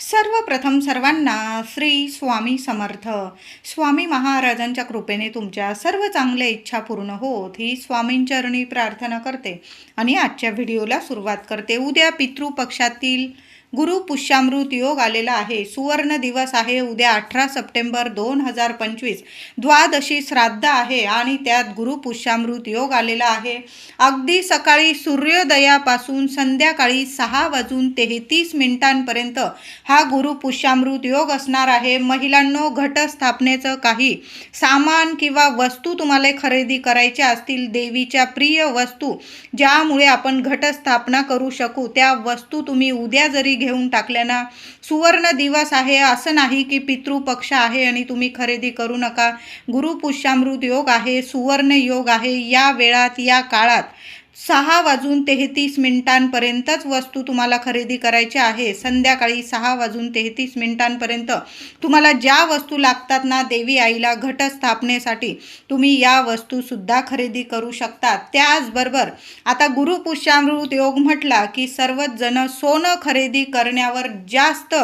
सर्वप्रथम सर्वांना श्री स्वामी समर्थ. स्वामी महाराजांच्या कृपेने तुमच्या सर्व चांगल्या इच्छा पूर्ण होत ही स्वामींचरणी प्रार्थना करते. आणि आजच्या व्हिडिओला सुरुवात करते. उद्या पितृपक्षातील गुरु पुष्यामृत योग आलेला आहे. सुवर्ण दिवस आहे. उद्या अठरा सप्टेंबर दोन हजार पंचवीस. द्वादशी श्राद्ध आहे आणि त्यात गुरु पुष्यामृत योग आलेला आहे. अगदी सकाळी सूर्योदयापासून संध्याकाळी सहा वाजून तेहतीस मिनिटांपर्यंत हा गुरु पुष्यामृत योग असणार आहे. महिलांनो घटस्थापनेचं काही सामान किंवा वस्तू तुम्हाला खरेदी करायच्या असतील देवीच्या प्रिय वस्तू ज्यामुळे आपण घटस्थापना करू शकू त्या वस्तू तुम्ही उद्या जरी घेऊन टाकल्या ना सुवर्ण दिवस आहे. असं नाही की पितृपक्ष आहे आणि तुम्ही खरेदी करू नका. गुरुपुष्यामृत योग आहे सुवर्ण योग आहे. या वेळात या काळात सहा वाजून तेहतीस मिनिटांपर्यंतच वस्तू तुम्हाला खरेदी करायची आहे. संध्याकाळी सहा वाजून तेहतीस मिनिटांपर्यंत तुम्हाला ज्या वस्तू लागतात ना देवी आईला घट स्थापनेसाठी तुम्ही या वस्तूसुद्धा खरेदी करू शकता त्याचबरोबर आता गुरुपुष्यामृत योग म्हटला की सर्वच जण सोनं खरेदी करण्यावर जास्त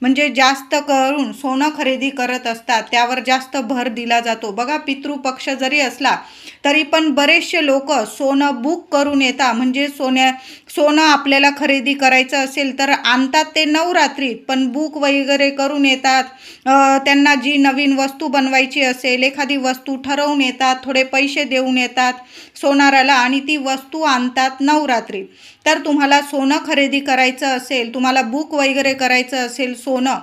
म्हणजे जास्त करून सोनं खरेदी करत असतात. त्यावर जास्त भर दिला जातो. बघा पितृपक्ष जरी असला तरी पण बरेचसे लोक सोनं बुक करून येता. म्हणजे सोन्या सोनं आपल्याला खरेदी करायचं असेल तर आणतात ते नवरात्रीत पण बुक वगैरे करून येतात. त्यांना जी नवीन वस्तू बनवायची असेल एखादी वस्तू ठरवून येतात थोडे पैसे देऊन येतात सोनाराला आणि ती वस्तू आणतात नवरात्रीत तर तुम्हाला सोनं खरेदी करायचं असेल तुम्हाला बुक वगैरे करायचं असेल सोनं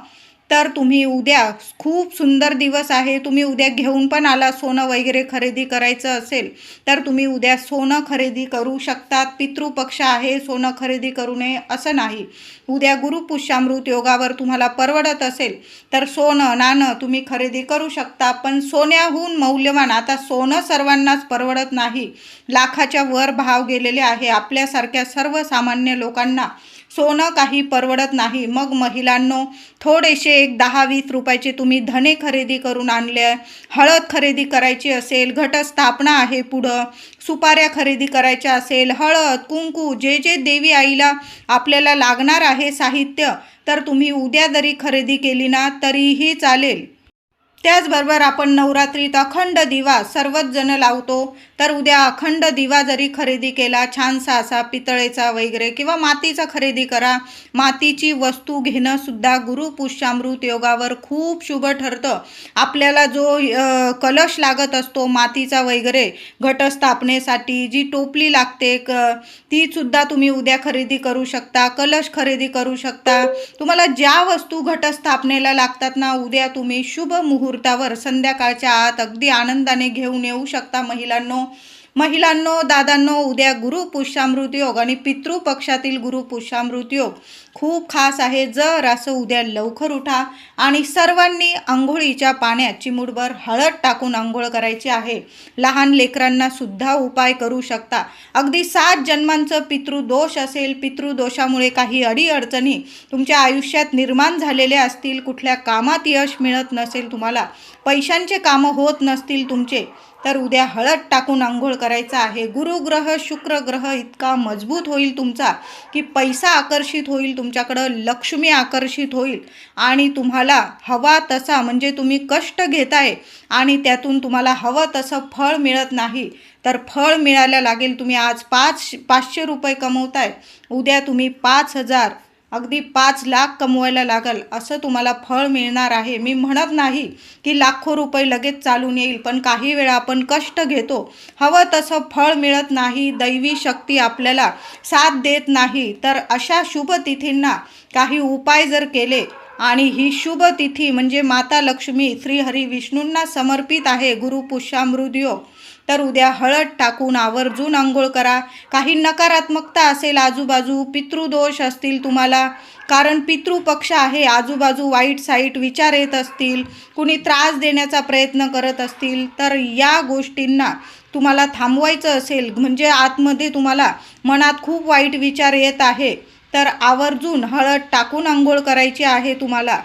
तर तुम्ही उद्या खूप सुंदर दिवस आहे तुम्ही उद्या घेऊन पण आला सोनं वगैरे खरेदी करायचं असेल तर तुम्ही उद्या सोनं खरेदी करू शकतात. पितृपक्ष आहे सोनं खरेदी करू नये असं नाही. उद्या गुरुपुष्यामृत योगावर तुम्हाला परवडत असेल तर सोनं नाणं तुम्ही खरेदी करू शकता पण सोन्याहून मौल्यवान आता सोनं सर्वांनाच परवडत नाही. लाखाच्या वर भाव गेलेले आहे आपल्यासारख्या सर्वसामान्य लोकांना सोनं काही परवडत नाही. मग महिलांनो थोडेसे एक दहा वीस रुपयाचे तुम्ही धने खरेदी करून आणले हळद खरेदी करायची असेल घटस्थापना आहे पुढं. सुपाऱ्या खरेदी करायच्या असेल हळद कुंकू जे जे देवी आईला आपल्याला लागणार आहे साहित्य तर तुम्ही उद्या जरी खरेदी केली ना तरीही चालेल. त्याचबरोबर आपण नवरात्रीत अखंड दिवा सर्वच जण लावतो. तर उद्या अखंड दिवा जरी खरेदी केला छानसा असा पितळेचा वगैरे किंवा मातीचा खरेदी करा मातीची वस्तू घेणं सुद्धा गुरुपुष्यामृत योगावर खूप शुभ ठरतं. आपल्याला जो कलश लागत असतो मातीचा वगैरे घटस्थापनेसाठी जी टोपली लागते क ती सुद्धा तुम्ही उद्या खरेदी करू शकता कलश खरेदी करू शकता. तुम्हाला ज्या वस्तू घटस्थापनेला लागतात ना उद्या तुम्ही शुभ मुहूर्तावर संध्याकाळच्या आत अगदी आनंदाने घेऊन येऊ शकता महिलांनो. महिलांनो दादांनो उद्या गुरु पुष्यामृत योग आणि पितृपक्षातील गुरु पुष्यामृत योग. खूप खास आहे. जर असं उद्या लवकर उठा आणि सर्वांनी आंघोळीच्या पाण्यात चिमूटभर हळद टाकून आंघोळ करायची आहे लहान लेकरांना सुद्धा उपाय करू शकता. अगदी सात जन्मांचं पितृदोष असेल पितृदोषामुळे काही अडीअडचणी तुमच्या आयुष्यात निर्माण झालेल्या असतील कुठल्या कामात यश मिळत नसेल तुम्हाला पैशांचे कामं होत नसतील तुमचे तर उद्या हळद टाकून आंघोळ करायचा आहे. गुरुग्रह शुक्र ग्रह इतका मजबूत होईल तुमचा की पैसा आकर्षित होईल तुम तुमच्याकडं लक्ष्मी आकर्षित होईल. आणि तुम्हाला हवा तसा म्हणजे तुम्ही कष्ट घेताय आणि त्यातून तुम्हाला हवं तसं फळ मिळत नाही. तर फळ मिळायला लागेल तुम्ही आज पाच पाचशे रुपये कमवताय. उद्या तुम्ही पाच हजार अगदी पाच लाख कमवायला लागल असं तुम्हाला फळ मिळणार आहे. मी म्हणत नाही की लाखो रुपये लगेच चालून येईल पण काही वेळा आपण कष्ट घेतो. हवं तसं फळ मिळत नाही दैवी शक्ती आपल्याला साथ देत नाही. तर अशा शुभ तिथींना काही उपाय जर केले आणि ही शुभ तिथी म्हणजे माता लक्ष्मी श्रीहरी विष्णूंना समर्पित आहे गुरु तर उद्या हळद टाकून आवर्जून आंघोळ करा. काही नकारात्मकता असेल आजूबाजू पितृदोष असतील तुम्हाला. कारण पितृपक्ष आहे आजूबाजू वाईट साईट विचार येत असतील कुणी त्रास देण्याचा प्रयत्न करत असतील तर या गोष्टींना तुम्हाला थांबवायचं असेल म्हणजे आतमध्ये तुम्हाला मनात खूप वाईट विचार येत आहे. तर आवर्जून हळद टाकून आंघोळ करायची आहे तुम्हाला.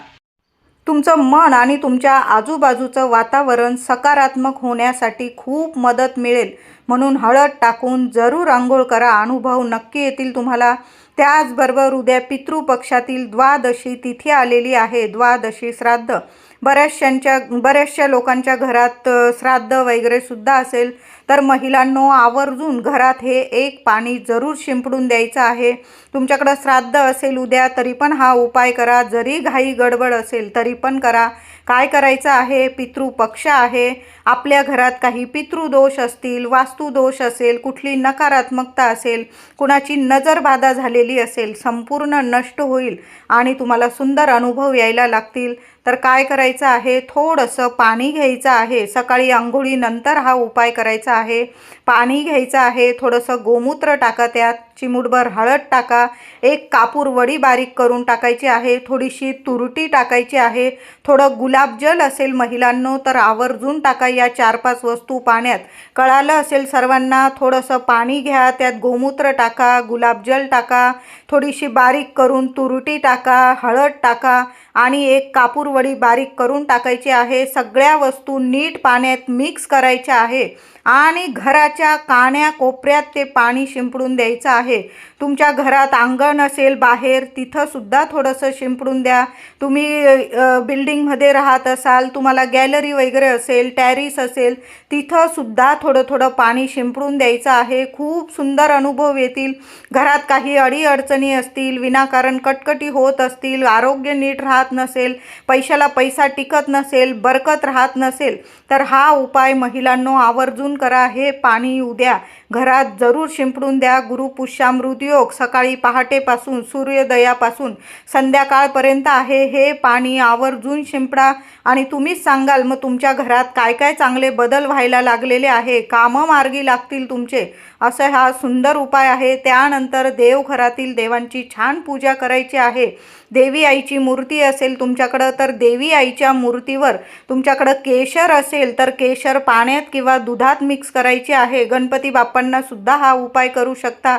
तुमचं मन आणि तुमच्या आजूबाजूचं वातावरण सकारात्मक होण्यासाठी खूप मदत मिळेल. म्हणून हळद टाकून जरूर आंघोळ करा. अनुभव नक्की येतील तुम्हाला. त्याचबरोबर उद्या पितृपक्षातील द्वादशी तिथी आलेली आहे. द्वादशी श्राद्ध. बऱ्याचशांच्या बऱ्याचशा लोकांच्या घरात श्राद्ध वगैरे सुद्धा असेल. तर महिलांनो आवर्जून घरात हे एक पाणी जरूर शिंपडून द्यायचं आहे. तुमच्याकडं श्राद्ध असेल उद्या तरी पण हा उपाय करा. जरी घाई गडबड असेल तरी पण करा. काय करायचं आहे? पितृपक्ष आहे. आपल्या घरात काही पितृदोष असतील वास्तुदोष असेल कुठली नकारात्मकता असेल कुणाची नजरबाधा झालेली असेल संपूर्ण नष्ट होईल आणि तुम्हाला सुंदर अनुभव यायला लागतील. तर काय करायचं आहे? थोडंसं पाणी घ्यायचं आहे. सकाळी आंघोळीनंतर हा उपाय करायचा आहे. पाणी घ्यायचं आहे. थोडंसं गोमूत्र टाका त्यात. चिमूटभर हळद टाका. एक कापूर वडी बारीक करून टाकायची आहे. थोडीशी तुरटी टाकायची आहे. थोडं गुलाबजल असेल महिलांनो तर आवर्जून टाका या चार पाच वस्तू पाण्यात. कळालं असेल सर्वांना थोडंसं पाणी घ्या त्यात गोमूत्र टाका गुलाबजल टाका. थोडीशी बारीक करून तुरटी टाका हळद टाका. आणि एक कापूरवडी बारीक करून टाकायची आहे. सगळ्या वस्तू नीट पाण्यात मिक्स करायच्या आहे. आणि घराच्या काण्या कोपऱ्यात ते पाणी शिंपडून द्यायचं आहे. तुमच्या घरात अंगण असेल बाहेर तिथंसुद्धा थोडंसं शिंपडून द्या. तुम्ही बिल्डिंगमध्ये राहत असाल तुम्हाला गॅलरी वगैरे असेल टॅरिस असेल तिथंसुद्धा थोडं थोडं पाणी शिंपडून द्यायचं आहे. खूप सुंदर अनुभव येतील. घरात काही अडीअडचणी असतील विनाकारण कटकटी होत असतील आरोग्य नीट राहत नसेल पैशाला पैसा टिकत नसेल बरकत राहत नसेल तर हा उपाय महिलांनो आवर्जून करा. हे पाणी उद्या घरात जरूर शिंपडून द्या. गुरुपुष्यामृत्यू योग सकाळी पहाटेपासून सूर्योदयापासून संध्याकाळपर्यंत आहे हे पाणी आवर्जून शिंपडा. आणि तुम्हीच सांगाल मग तुमच्या घरात काय काय चांगले बदल व्हायला लागलेले आहे? कामं मार्गी लागतील तुमचे. असं हा सुंदर उपाय आहे. त्यानंतर देवघरातील देवांची छान पूजा करायची आहे. देवी आईची मूर्ती असेल तुमच्याकडं तर देवी आईच्या मूर्तीवर तुमच्याकडं केशर असेल तर केशर पाण्यात किंवा दुधात मिक्स करायचे आहे. गणपती बाप्पांना सुद्धा हा उपाय करू शकता.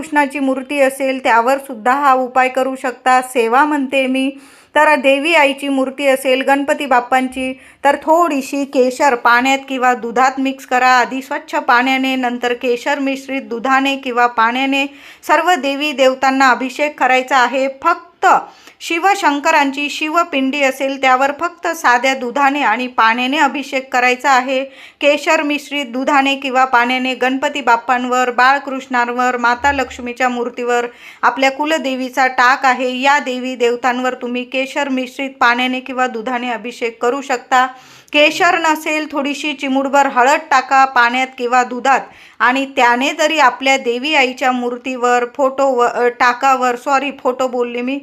कृष्णाची मूर्ती असेल त्यावर सुद्धा हा उपाय करू शकता. सेवा म्हणते मी. तर देवी आईची मूर्ती असेल गणपती बाप्पांची तर थोडीशी केशर पाण्यात किंवा दुधात मिक्स करा. आधी स्वच्छ पाण्याने नंतर केशर मिश्रित दुधाने किंवा पाण्याने सर्व देवी देवतांना अभिषेक करायचा आहे. फक्त शिवशंकरांची शिवपिंडी असेल त्यावर फक्त साध्या दुधाने आणि पाण्याने अभिषेक करायचा आहे. केशर मिश्रित दुधाने किंवा पाण्याने गणपती बाप्पांवर बाळकृष्णांवर माता लक्ष्मीच्या मूर्तीवर आपल्या कुलदेवीचा टाक आहे. या देवी देवतांवर तुम्ही केशर मिश्रित पाण्याने किंवा दुधाने अभिषेक करू शकता. केशर नसेल थोडीशी चिमुडभर हळद टाका पाण्यात किंवा दुधात आणि त्याने जरी आपल्या देवी आईच्या मूर्तीवर फोटो व टाकावर सॉरी फोटो बोलले मी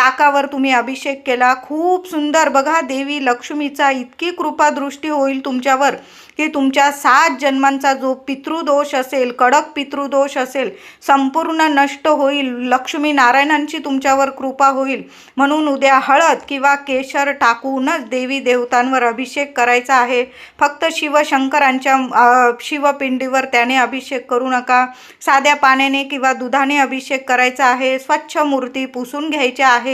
टाकावर तुम्ही अभिषेक केला. खूप सुंदर. बघा देवी लक्ष्मीचा इतकी कृपादृष्टी होईल तुमच्यावर की तुमच्या सात जन्मांचा जो पितृदोष असेल कडक पितृदोष असेल संपूर्ण नष्ट होईल. लक्ष्मी नारायणांची तुमच्यावर कृपा होईल. म्हणून उद्या हळद किंवा केशर टाकूनच देवी देवतांवर अभिषेक करायचा आहे. फक्त शिवशंकरांच्या शिवपिंडीवर त्याने अभिषेक करू नका. साध्या पाण्याने किंवा दुधाने अभिषेक करायचा आहे. स्वच्छ मूर्ती पुसून घ्यायच्या आहे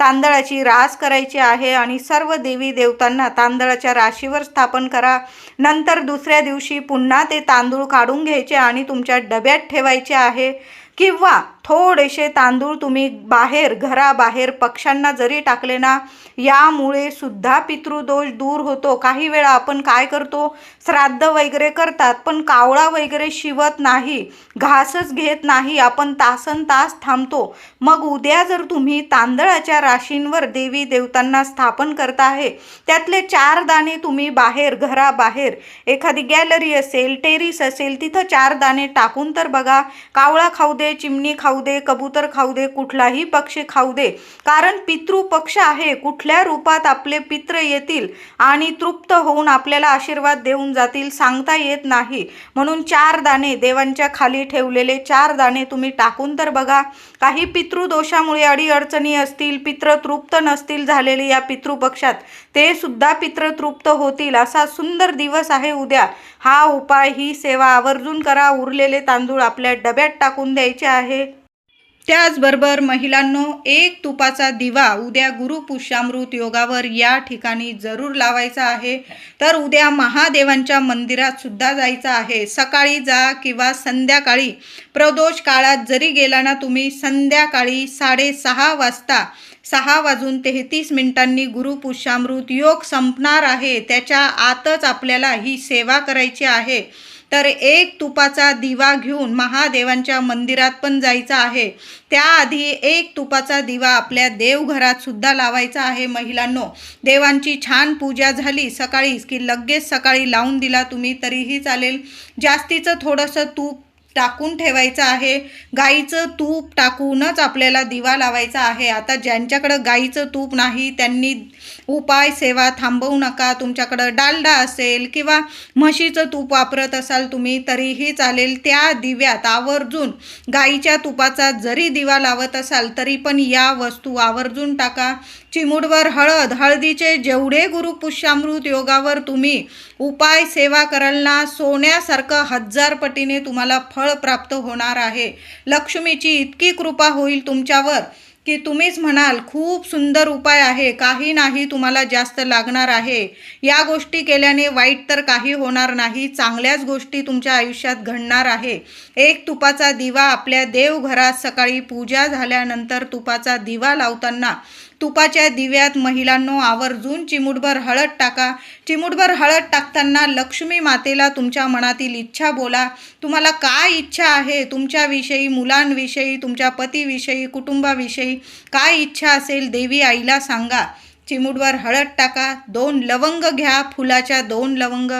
तांदळाची रास करायची आहे आणि सर्व देवी देवतांना तांदळाच्या राशीवर स्थापन करा. नंतर दुसऱ्या दिवशी पुन्हा ते तांदूळ काढून घ्यायचे आणि तुमच्या डब्यात ठेवायचे आहे. किंवा थोडेसे तांदूळ तुम्ही बाहेर घराबाहेर पक्ष्यांना जरी टाकले ना यामुळे सुद्धा पितृदोष दूर होतो. काही वेळा आपण काय करतो? श्राद्ध वगैरे करतात पण कावळा वगैरे शिवत नाही घासच घेत नाही आपण तासन तास थांबतो. मग उद्या जर तुम्ही तांदळाच्या राशींवर देवी देवतांना स्थापन करता आहे त्यातले चार दाणे तुम्ही बाहेर घराबाहेर एखादी गॅलरी असेल टेरिस असेल तिथं चार दाणे टाकून तर बघा कावळा खाऊ दे चिमणी खाऊ खाऊ दे कबूतर खाऊ दे कुठलाही पक्षी खाऊ दे. कारण पितृ पक्ष आहे कुठल्या रूपात आपले पित्र येतील आणि तृप्त होऊन आपल्याला आशीर्वाद देऊन जातील सांगता येत नाही. म्हणून चार दाणे देवांच्या खाली ठेवलेले चार दाणे तुम्ही टाकून तर बघा. काही पितृदोषामुळे अडीअडचणी असतील पित्र तृप्त नसतील झालेले या पितृपक्षात ते सुद्धा पित्र तृप्त होतील. असा सुंदर दिवस आहे उद्या. हा उपाय ही सेवा आवर्जून करा. उरलेले तांदूळ आपल्या डब्यात टाकून द्यायचे आहे. त्याचबरोबर महिलांनो एक तुपाचा दिवा उद्या गुरुपुष्यामृत योगावर या ठिकाणी जरूर लावायचा आहे. तर उद्या महादेवांच्या मंदिरात सुद्धा जायचं आहे. सकाळी जा किंवा संध्याकाळी. प्रदोष काळात जरी गेला ना तुम्ही संध्याकाळी साडेसहा वाजता सहा वाजून तेहतीस मिनिटांनी गुरुपुष्यामृत योग संपणार आहे. त्याच्या आतच आपल्याला ही सेवा करायची आहे. तर एक तुपाचा दिवा घेऊन महादेवांच्या मंदिरात पण जायचं आहे. त्याआधी एक तुपाचा दिवा आपल्या देवघरात सुद्धा लावायचा आहे महिलांनो. देवांची छान पूजा झाली. सकाळीच की लगेच सकाळी लावून दिला तुम्ही तरीही चालेल. जास्तीचं थोडंसं तूप टाकून ठेवायचं आहे. गाईचं तूप टाकूनच आपल्याला दिवा लावायचा आहे. आता ज्यांच्याकडं गाईचं तूप नाही त्यांनी उपाय सेवा थांबवू नका. तुमच्याकडं डालडा असेल किंवा म्हशीचं तूप वापरत असाल तुम्ही तरीही चालेल. त्या दिव्यात आवर्जून गाईच्या तुपाचा जरी दिवा लावत असाल तरी पण या वस्तू आवर्जून टाका. चिमूडवर हळद हळदीचे जेवढे गुरुपुष्यामृत योगावर तुम्ही उपाय सेवा कराल ना सोन्यासारखं हजार पटीने तुम्हाला फळ प्राप्त होणार आहे. लक्ष्मीची इतकी कृपा होईल तुमच्यावर की तुम्हीच म्हणाल खूप सुंदर उपाय आहे काही नाही तुम्हाला जास्त लागणार आहे. या गोष्टी केल्याने वाईट तर काही होणार नाही चांगल्याच गोष्टी तुमच्या आयुष्यात घडणार आहे. एक तुपाचा दिवा आपल्या देवघरात सकाळी पूजा झाल्यानंतर तुपाचा दिवा लावताना तुपाच्या दिव्यात महिलांनो आवर्जून चिमूटभर हळद टाका. चिमूटभर हळद टाकताना लक्ष्मी मातेला तुमच्या मनातील इच्छा बोला. तुम्हाला काय इच्छा आहे? तुमच्याविषयी मुलांविषयी तुमच्या पतीविषयी कुटुंबाविषयी काय इच्छा असेल देवी आईला सांगा. चिमूटवर हळद टाका. दोन लवंग घ्या. फुलाच्या दोन लवंग.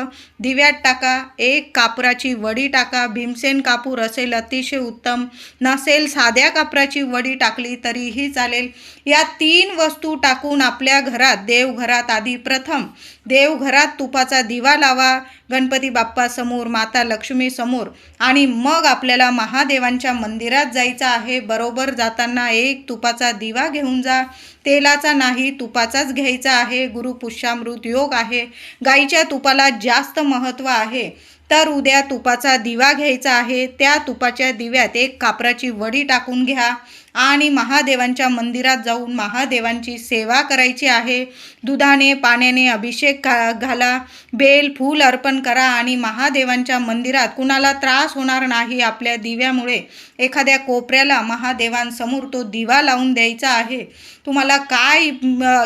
दिव्यात टाका. एक कापराची वडी टाका. भीमसेन कापूर असेल अतिशय उत्तम. नसेल साध्या कापराची वडी टाकली तरीही चालेल. या तीन वस्तू टाकून आपल्या घरात देवघरात आधी प्रथम. देवघरात तुपाचा दिवा लावा. गणपती बाप्पासमोर माता लक्ष्मीसमोर आणि मग आपल्याला महादेवांच्या मंदिरात जायचं आहे. बरोबर जाताना एक तुपाचा दिवा घेऊन जा. तेलाचा नाही तुपाचाच घ्यायचा आहे. गुरुपुष्यामृत योग आहे. गाईच्या तुपाला जास्त महत्त्व आहे. तर उद्या तुपाचा दिवा घ्यायचा आहे. त्या तुपाच्या दिव्यात एक कापराची वडी टाकून घ्या आणि महादेवांच्या मंदिरात जाऊन महादेवांची सेवा करायची आहे. दुधाने पाण्याने अभिषेक घा घाला. बेल फूल अर्पण करा आणि महादेवांच्या मंदिरात कुणाला त्रास होणार नाही आपल्या दिव्यामुळे. एखाद्या कोपऱ्याला महादेवांसमोर तो दिवा लावून द्यायचा आहे. तुम्हाला काय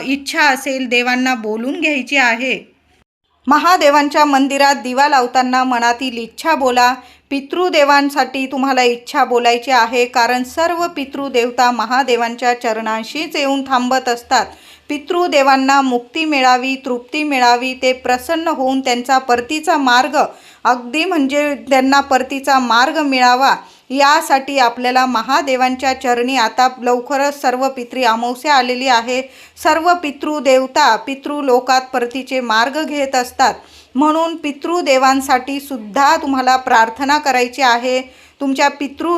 इच्छा असेल देवांना बोलून घ्यायची आहे? महादेवांच्या मंदिरात दिवा लावताना मनातील इच्छा बोला. पितृदेवांसाठी तुम्हाला इच्छा बोलायची आहे. कारण सर्व पितृदेवता महादेवांच्या चरणांशीच येऊन थांबत असतात. पितृदेवांना मुक्ती मिळावी तृप्ती मिळावी ते प्रसन्न होऊन त्यांचा परतीचा मार्ग अगदी म्हणजे त्यांना परतीचा मार्ग मिळावा. यासाठी आपल्याला महादेवांच्या चरणी आता लवकरच सर्व पितृ अमावस्या आलेली आहे. सर्व पितृदेवता पितृलोकात परतीचे मार्ग घेत असतात. म्हणून पितृदेवांसाठी सुद्धा तुम्हाला प्रार्थना करायची आहे. तुमच्या पितृ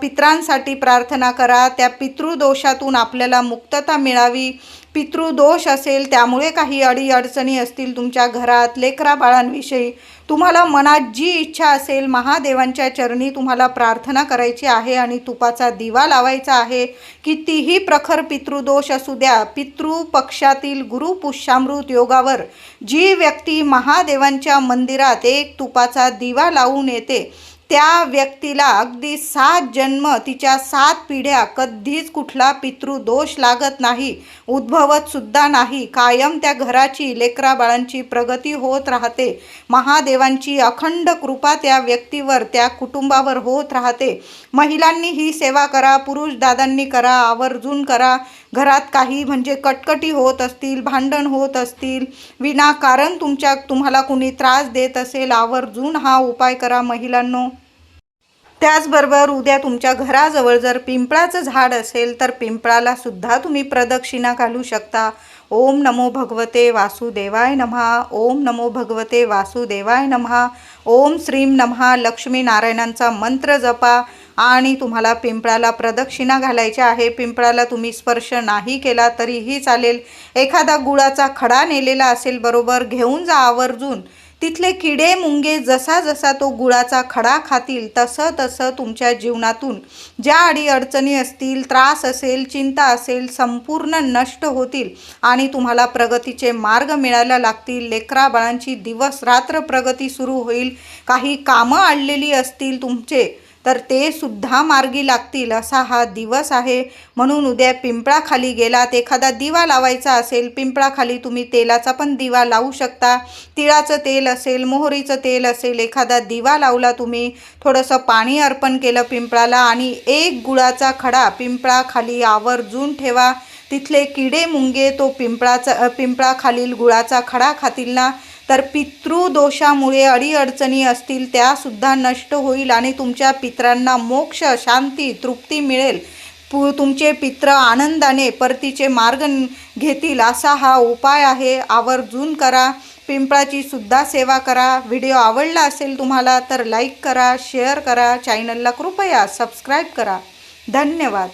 पित्रांसाठी प्रार्थना करा. त्या पितृदोषातून आपल्याला मुक्तता मिळावी. पितृदोष असेल त्यामुळे काही अडीअडचणी असतील तुमच्या घरात लेकरा बाळांविषयी. तुम्हाला मनात जी इच्छा असेल महादेवांच्या चरणी तुम्हाला प्रार्थना करायची आहे आणि तुपाचा दिवा लावायचा आहे कितीही प्रखर पितृदोष असू द्या. पितृपक्षातील गुरुपुष्यामृत योगावर जी व्यक्ती महादेवांच्या मंदिरात एक तुपाचा दिवा लावून येते त्या व्यक्तीला अगदी सात जन्म तिच्या सात पिढ्या कधीच कुठला पितृदोष लागत नाही उद्भवत सुद्धा नाही. कायम त्या घराची लेकरा बाळांची प्रगती होत राहते. महादेवांची अखंड कृपा त्या व्यक्तीवर त्या कुटुंबावर होत राहते. महिलांनी ही सेवा करा पुरुष दादांनी करा आवर्जून करा. घरात काही म्हणजे कटकटी होत असतील भांडण होत असतील विनाकारण तुमच्या तुम्हाला कुणी त्रास देत असेल आवर्जून हा उपाय करा महिलांनो. त्याचबरोबर उद्या तुमच्या घराजवळ जर पिंपळाचं झाड असेल तर पिंपळाला सुद्धा तुम्ही प्रदक्षिणा घालू शकता. ओम नमो भगवते वासुदेवाय नमहा. ओम नमो भगवते वासुदेवाय नमहा. ओम श्रीम नमहा. लक्ष्मी नारायणांचा मंत्र जपा. आणि तुम्हाला पिंपळाला प्रदक्षिणा घालायची आहे. पिंपळाला तुम्ही स्पर्श नाही केला तरीही चालेल. एखादा गुळाचा खडा नेलेला असेल बरोबर घेऊन जा आवर्जून. तिथले किडे मुंगे जसा जसा तो गुळाचा खडा खातील तसं तसं तुमच्या जीवनातून ज्या अडीअडचणी असतील त्रास असेल चिंता असेल संपूर्ण नष्ट होतील आणि तुम्हाला प्रगतीचे मार्ग मिळायला लागतील. लेकरा बाळांची दिवस रात्र प्रगती सुरू होईल. काही कामं आणलेली असतील तुमचे तर ते सुद्धा मार्गी लागतील असा हा दिवस आहे. म्हणून उद्या पिंपळाखाली गेलात. एखादा दिवा लावायचा असेल पिंपळाखाली तुम्ही तेलाचा पण दिवा लावू शकता. तिळाचं तेल असेल मोहरीचं तेल असेल एखादा दिवा लावला तुम्ही थोडंसं पाणी अर्पण केलं पिंपळाला आणि एक गुळाचा खडा पिंपळाखाली आवर्जून ठेवा. तिथले किडे मुंगे तो पिंपळाचा पिंपळाखालील गुळाचा खडा खातील ना. तर पितृदोषामुळे अडीअडचणी असतील त्यासुद्धा नष्ट होईल आणि तुमच्या पित्रांना मोक्ष शांती तृप्ती मिळेल. पु तुमचे पित्र आनंदाने परतीचे मार्ग घेतील असा हा उपाय आहे. आवर्जून करा. पिंपळाची सुद्धा सेवा करा. व्हिडिओ आवडला असेल तुम्हाला तर लाईक करा शेअर करा. चॅनलला कृपया सबस्क्राईब करा. धन्यवाद.